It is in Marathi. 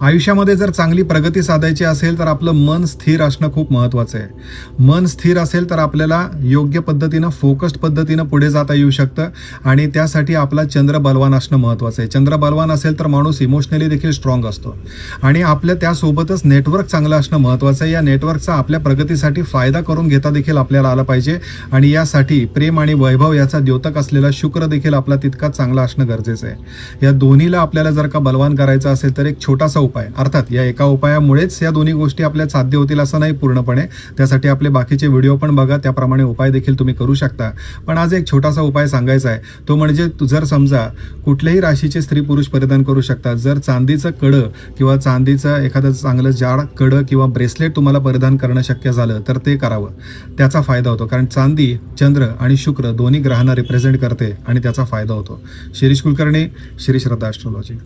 आयुष्यामध्ये जर चांगली प्रगती साधायची असेल तर आपलं मन स्थिर असणं खूप महत्त्वाचं आहे. मन स्थिर असेल तर आपल्याला योग्य पद्धतीनं फोकस्ड पद्धतीनं पुढे जाता येऊ शकतं आणि त्यासाठी आपला चंद्र बलवान असणं महत्त्वाचं आहे. चंद्र बलवान असेल तर माणूस इमोशनली देखील स्ट्रॉंग असतो. आणि आपल्या त्यासोबतच नेटवर्क चांगलं असणं महत्त्वाचं आहे. या नेटवर्कचा आपल्या प्रगतीसाठी फायदा करून घेता देखील आपल्याला आला पाहिजे आणि यासाठी प्रेम आणि वैभव याचा द्योतक असलेला शुक्र देखील आपला तितका चांगला असणं गरजेचं आहे. या दोन्हीला आपल्याला जर का बलवान करायचं असेल तर एक छोटा असा उपाय. अर्थात या एका उपायामुळेच या दोन्ही गोष्टी आपल्या साध्य होतील असं नाही पूर्णपणे. त्यासाठी आपले बाकीचे व्हिडिओ पण बघा. त्याप्रमाणे उपाय देखील तुम्ही करू शकता. पण आज एक छोटासा उपाय सांगायचा आहे. तो म्हणजे जर समजा कुठल्याही राशीचे स्त्री पुरुष परिधान करू शकतात. जर चांदीचं कडं किंवा चांदीचं एखादं चांगलं जाड कडं किंवा ब्रेसलेट तुम्हाला परिधान करणं शक्य झालं तर ते करावं. त्याचा फायदा होतो. कारण चांदी चंद्र आणि शुक्र दोन्ही ग्रहांना रिप्रेझेंट करते आणि त्याचा फायदा होतो. शिरीष कुलकर्णी श्री श्रद्धा ॲस्ट्रॉलॉजी